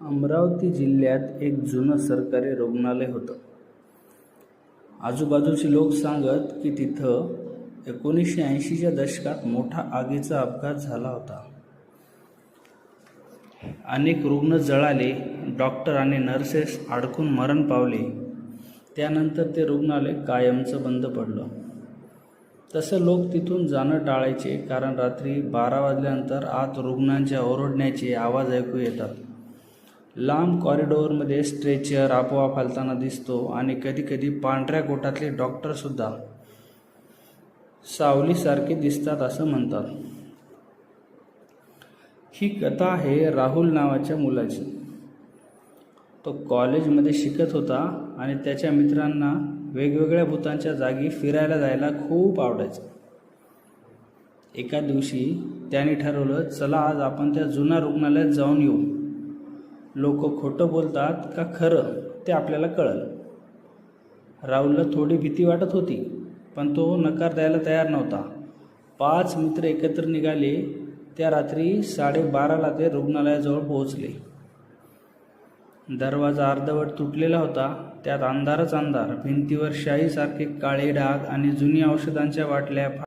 अमरावती जिल्ह्यात एक जुनं सरकारी रुग्णालय होतं. आजूबाजूचे लोक सांगत की तिथं एकोणीसशे ऐंशीच्या दशकात मोठा आगीचा अपघात झाला होता. अनेक रुग्ण जळाले डॉक्टर आणि नर्सेस अडकून मरण पावले. त्यानंतर ते रुग्णालय कायमचं बंद पडलं. तसं लोक तिथून जाणं टाळायचे कारण रात्री बारा वाजल्यानंतर आत रुग्णांच्या ओरडण्याचे आवाज ऐकू येतात. लांब कॉरिडॉरमध्ये स्ट्रेचर आपोआप हलताना दिसतो आणि कधीकधी पांढऱ्या गोटातले डॉक्टरसुद्धा सावलीसारखे दिसतात असं म्हणतात. ही कथा आहे राहुल नावाच्या मुलाची. तो कॉलेजमध्ये शिकत होता आणि त्याच्या मित्रांना वेगवेगळ्या भूतांच्या जागी फिरायला जायला खूप आवडायचं. एका दिवशी त्याने ठरवलं चला आज आपण त्या जुन्या रुग्णालयात जाऊन येऊ. लोक खोटं बोलतात का खरं ते आपल्याला कळलं. राहुलला थोडी भीती वाटत होती पण तो नकार द्यायला तयार नव्हता. पाच मित्र एकत्र निघाले त्या रात्री साडेबाराला ते रुग्णालयाजवळ पोहोचले. दरवाजा अर्धवट तुटलेला होता त्यात अंधारच अंधार भिंतीवर शाईसारखे काळे डाग आणि जुनी औषधांच्या वाटल्या